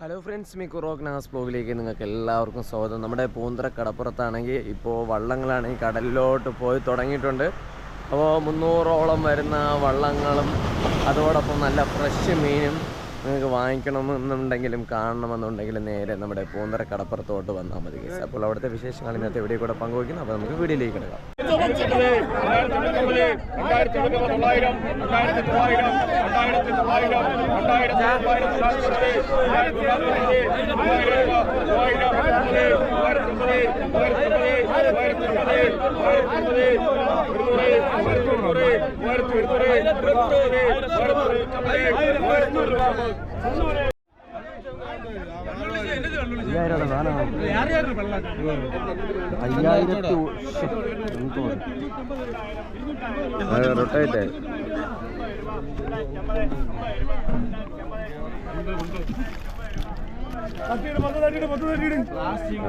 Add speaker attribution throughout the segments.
Speaker 1: Hello friends മി കുറോക്ക് നാസ് ബ്ലോഗിലേക്ക് നിങ്ങൾക്ക് എല്ലാവർക്കും സ്വാഗതം. നമ്മുടെ പൂന്തര കടപ്പുറത്താണെങ്കിൽ ഇപ്പോൾ വള്ളങ്ങളാണെങ്കിൽ കടലിലോട്ട് പോയി തുടങ്ങിയിട്ടുണ്ട്. അപ്പോൾ മുന്നൂറോളം വരുന്ന വള്ളങ്ങളും അതോടൊപ്പം നല്ല ഫ്രഷ് മീനും നിങ്ങൾക്ക് വാങ്ങിക്കണമെന്നുണ്ടെങ്കിലും കാണണമെന്നുണ്ടെങ്കിലും നേരെ നമ്മുടെ പൂന്തറ കടപ്പുറത്തോട്ട് വന്നാൽ മതി കേസ് അപ്പോൾ അവിടുത്തെ വിശേഷങ്ങൾ ഇന്നത്തെ വീഡിയോ കൂടെ പങ്കുവയ്ക്കുന്നു അപ്പോൾ നമുക്ക് വീഡിയോയിലേക്ക് കിടക്കാം
Speaker 2: രണ്ടായിരത്തി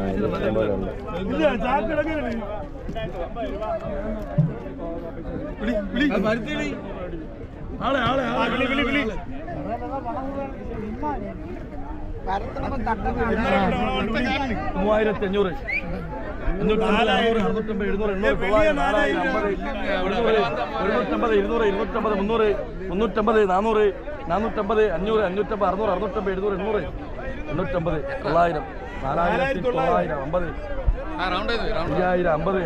Speaker 2: എഴുന്നൂറ്റമ്പത് തൊള്ളായിരം രണ്ടായിരത്തി തൊള്ളായിരം രണ്ടായിരത്തി മൂവായിരത്തി മൂവായിരത്തി മൂവായിരത്തി
Speaker 1: അയ്യായിരത്തി റൊട്ടായിട്ടേ
Speaker 3: മൂവായിരത്തി അഞ്ഞൂറ് അറുന്നൂറ്റമ്പത് എഴുന്നൂറ് എണ്ണൂറ് തൊള്ളായിരം നാലായിരം അമ്പത് എഴുന്നൂറ് എഴുന്നൂറ്റമ്പത് ഇരുന്നൂറ് ഇരുന്നൂറ്റമ്പത് മുന്നൂറ് മുന്നൂറ്റമ്പത് നാനൂറ് നാനൂറ്റമ്പത് അഞ്ഞൂറ് അഞ്ഞൂറ്റമ്പത് അറുന്നൂറ് അറുന്നൂറ്റമ്പത് എഴുന്നൂറ് എണ്ണൂറ് എണ്ണൂറ്റമ്പത് തൊള്ളായിരം നാലായിരത്തി തൊള്ളായിരം അമ്പത് അയ്യായിരം അമ്പത്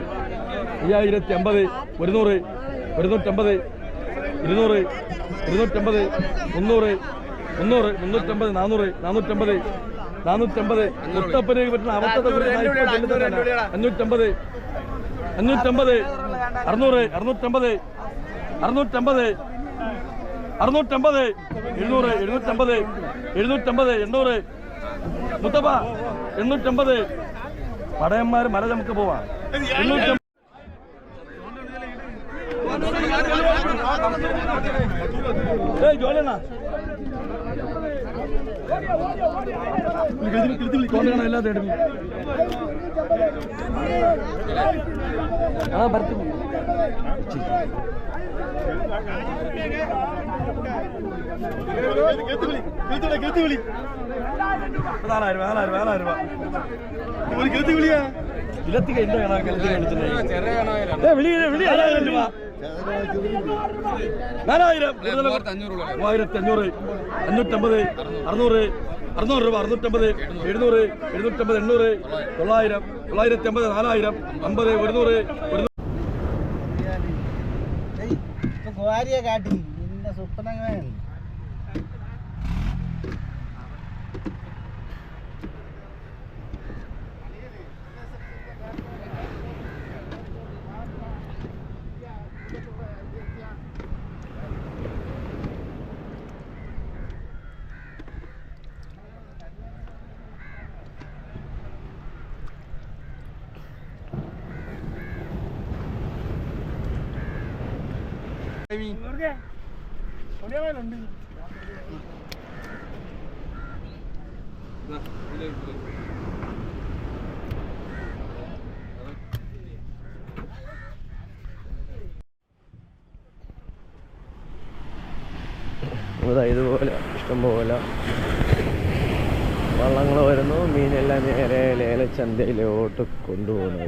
Speaker 3: അയ്യായിരത്തി അമ്പത് ഒരുന്നൂറ് ഒരുന്നൂറ്റമ്പത് ഇരുന്നൂറ് ഇരുന്നൂറ്റമ്പത് മുന്നൂറ് മുന്നൂറ് മുന്നൂറ്റമ്പത് നാനൂറ് നാനൂറ്റമ്പത് നാനൂറ്റമ്പത് മുത്തപ്പനേക്ക് പറ്റുന്ന അവസ്ഥ. അഞ്ഞൂറ്റമ്പത് അഞ്ഞൂറ്റമ്പത് അറുന്നൂറ് അറുന്നൂറ്റമ്പത് അറുന്നൂറ്റമ്പത് അറുന്നൂറ്റമ്പത് എഴുന്നൂറ് എഴുന്നൂറ്റമ്പത് എഴുന്നൂറ്റമ്പത് എണ്ണൂറ്. മുത്തപ്പ എണ്ണൂറ്റമ്പത്. പടയന്മാർ മല നമുക്ക് പോവാം. എണ്ണൂറ്റമ്പത്. ഏയ് ജോലണ്ണ കോണ്ടണം എല്ലാ തേടും ആ ಬರ್ತೀನಿ നാലായിരം നാലായിരം നാലായിരം രൂപ ഇലത്തിക എന്താ കാണാൻ കലത്തിക വിളിച്ചിട്ടുണ്ടെങ്കിൽ ഏ, വിളി വിളി നാലായിരം മൂവായിരത്തി അഞ്ഞൂറ് അഞ്ഞൂറ്റമ്പത് അറുന്നൂറ് അറുന്നൂറ് രൂപ അറുന്നൂറ്റമ്പത് എഴുന്നൂറ് എഴുന്നൂറ്റമ്പത് എണ്ണൂറ്. തൊള്ളായിരം തൊള്ളായിരത്തി അമ്പത് നാലായിരം. അമ്പത് ഒരുന്നൂറ് ഒരു
Speaker 4: കാട്ടി. നിന്റെ സ്വപ്നങ്ങൾ
Speaker 1: ഇതുപോലെ ഇഷ്ടംപോലെ വള്ളങ്ങൾ വരുന്നു. മീനെല്ലാം നേരെ ലേലച്ചന്തയിലോട്ട് കൊണ്ടുപോകുന്നു.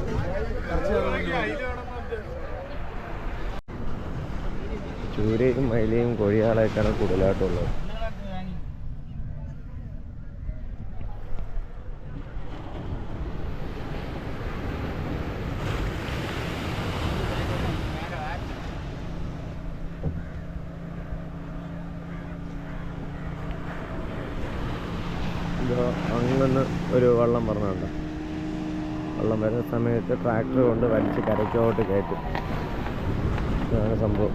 Speaker 1: ചൂരയും മയിലയും കൊഴിയാളൊക്കെയാണ് കൂടുതലായിട്ടുള്ളത്. അങ്ങനെ ഒരു വള്ളം പറഞ്ഞുണ്ട്. വള്ളം വരുന്ന സമയത്ത് ട്രാക്ടർ കൊണ്ട് വലിച്ച് കരയ്ക്കോട്ട് കയറ്റും. ഇതാണ് സംഭവം.